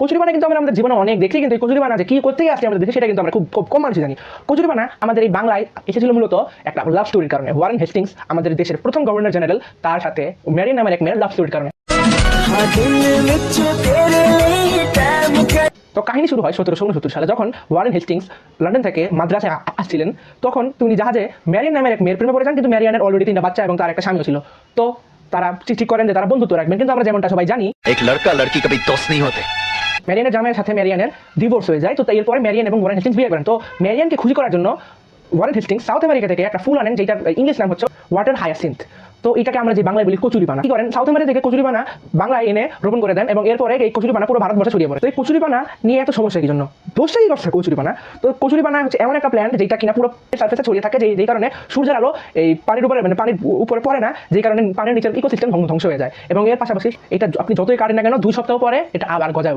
কচুরিপানা কিন্তু আমরা আমাদের জীবনে অনেক দেখি কিন্তু এই কচুরিপানা আছে যে কি করতে আসছে আমাদের দেশে, সেটা কিন্তু আমরা খুব খুব কম মানুষ জানি। কচুরিপানা আমাদের এই বাংলায় এসেছিল মূলত একটা লাভ স্টোরির কারণে। ওয়ারেন হেস্টিংস আমাদের দেশের প্রথম গভর্নর জেনারেল তার সাথে ম্যারি নামের এক মেয়ের লাভ স্টোরির কারণে। তো কাহিনী শুরু হয় সতেরোশো উনসত্তর সালে। যখন ওয়ারেন হেস্টিংস লন্ডন থেকে মাদ্রাসে আসছিলেন, তখন তিনি জাহাজে ম্যারিয়ান নামের এক মেয়ের প্রেমে পড়েছেন কিন্তু ম্যারিয়ানের অলরেডি তিনটা বাচ্চা এবং তার একটা স্বামীও ছিল। তো তারা ঠিক করেন যে তারা বন্ধুত্ব রাখবেন, কিন্তু আমরা যেমনটা সবাই জানি, এক লড়কা লড়কি কবি দোষ নেই হতে। ম্যারিয়ানের জামাইয়ের সাথে ম্যারিয়ানের ডিভোর্স হয়ে যায়। তো এরপরে ম্যারিয়ান এবং ওয়ারেন হেস্টিংস বিয়ে করেন। তো ম্যারিয়ানকে খুশি করার জন্য ওয়ারেন হেস্টিংস সাউথ আমেরিকা থেকে একটা ফুল আনেন, যেটা ইংলিশ নাম হচ্ছে ওয়াটার হায়াসিন্থ তো এটাকে আমরা যে বাংলায় বলি কচুরি পানা কি করেন? সাউথ আমেরিকা থেকে কচুরি পানা বাংলায় এনে রোপণ করে দেন এবং এরপরে এই কচুরি পানা পুরো ভারতবর্ষে ছড়িয়ে পড়ে। তো এই কচুরি পানা নিয়ে এত সমস্যা কি জন্য? দোষটা কি করছে কচুরি পানা তো কচুরি পানা হচ্ছে এমন একটা প্ল্যান্ট যেটা কিনা পুরো সার্ফেসে ছড়িয়ে থাকে, যেই যেই কারণে সূর্যের আলো এই পানির উপরে মানে পানির উপরে পড়ে না, যেই কারণে পানির নিচের ইকোসিস্টেম ধ্বংস হয়ে যায়। এবং এর পাশাপাশি এটা আপনি যতই কাটেন না কেন, দুই সপ্তাহ পরে এটা আবার গজায়